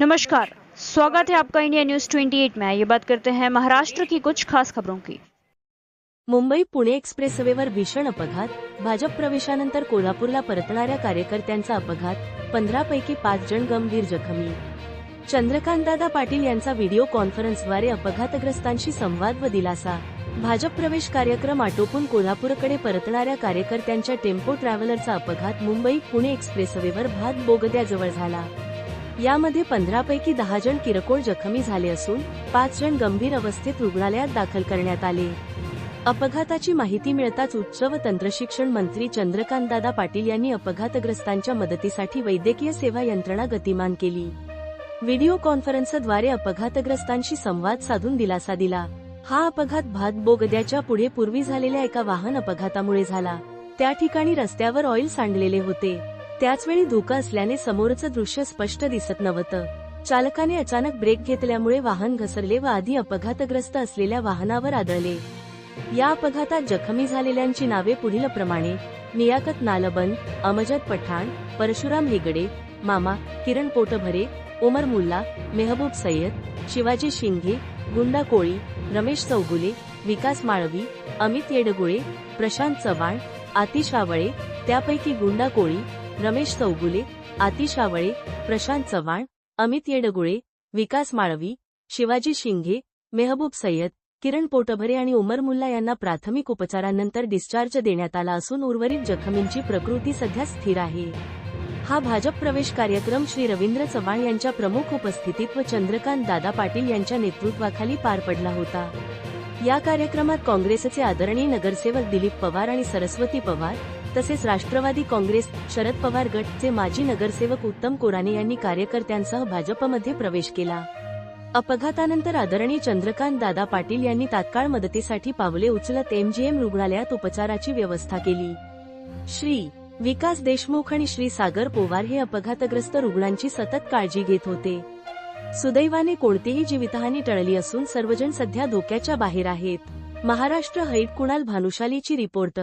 नमस्कार स्वागत है आपका इंडिया न्यूज 28 में। ये बात करते हैं महाराष्ट्र की कुछ खास खबरों की। मुंबई पुणे एक्सप्रेसवेवर भीषण अपघात। भाजप प्रवेशानंतर कोल्हापूरला परतणाऱ्या कार्यकर्त्यांचा अपघात। पंधरापैकी पाच जण गंभीर जखमी। चंद्रकांतदादा पाटील यांचा व्हिडिओ कॉन्फरन्सद्वारे अपघातग्रस्तांशी संवाद व दिलासा। भाजप प्रवेश कार्यक्रम आटोपून कोल्हापूरकडे परतणाऱ्या कार्यकर्त्यांच्या टेम्पो ट्रॅव्हलरचा अपघात मुंबई पुणे एक्सप्रेसवेवर भात बोगद्याजवळ झाला. यामध्ये पंधरापैकी दहा जण किरकोळ जखमी झाले असून पाच जण गंभीर अवस्थेत रुग्णालयात दाखल करण्यात आले. अपघाताची माहिती मिळताच उच्च व तंत्रशिक्षण मंत्री चंद्रकांतदादा पाटील यांनी अपघातग्रस्तांच्या मदतीसाठी वैद्यकीय सेवा यंत्रणा गतिमान केली. व्हिडिओ कॉन्फरन्सद्वारे अपघातग्रस्तांशी संवाद साधून दिलासा दिला. हा अपघात भात बोगद्याच्या पुढे पूर्वी झालेल्या एका वाहन अपघातामुळे झाला. त्या ठिकाणी रस्त्यावर ऑइल सांडलेले होते. त्याचवेळी धोका असल्याने समोरचं दृश्य स्पष्ट दिसत नव्हतं. चालकाने अचानक ब्रेक घेतल्यामुळे वाहन घसरले व आधी अपघातग्रस्त असलेल्या वाहनावर आदळले. या अपघातात जखमी झालेल्यांची नावे पुढीलप्रमाणे नियाकत नालबंद अमजद पठाण परशुराम हेगडे मामा किरण पोटभरे उमर मुल्ला मेहबूब सय्यद शिवाजी शिंगे गुंडा कोळी रमेश चौगुले विकास माळवी अमित येडगुळे प्रशांत चव्हाण आतिश आवळे त्यापैकी गुंडा कोळी रमेश चौगुले आतिश आवळे प्रशांत चव्हाण अमित येडगुळे विकास माळवी शिवाजी शिंगे मेहबूब सय्यद किरण पोटभरे आणि उमर मुल्ला यांना प्राथमिक उपचारानंतर डिस्चार्ज देण्यात आला असून उर्वरित जखमींची प्रकृती सध्या स्थिर आहे. हा भाजप प्रवेश कार्यक्रम श्री रवींद्र चव्हाण यांच्या प्रमुख उपस्थितीत व चंद्रकांत दादा पाटील यांच्या नेतृत्वाखाली पार पडला होता. या कार्यक्रमात काँग्रेसचे आदरणीय नगरसेवक दिलीप पवार आणि सरस्वती पवार तसेच राष्ट्रवादी काँग्रेस शरद पवार गटचे माजी नगरसेवक उत्तम कोराणे यांनी कार्यकर्त्यांसह भाजपमध्ये प्रवेश केला. अपघातानंतर आदरणीय चंद्रकांत दादा पाटील यांनी तात्काळ मदतीसाठी पावले उचलत एमजीएम रुग्णालयात उपचाराची व्यवस्था केली. श्री. विकास देशमुख आणि श्री. सागर पोवार हे अपघातग्रस्त रुग्णांची सतत काळजी घेत होते. सुदैवाने कोणतीही जीवितहानी टळली असून सर्वजण सध्या धोक्याच्या बाहेर आहेत. महाराष्ट्र हैट कुणाल भानुशालीची रिपोर्ट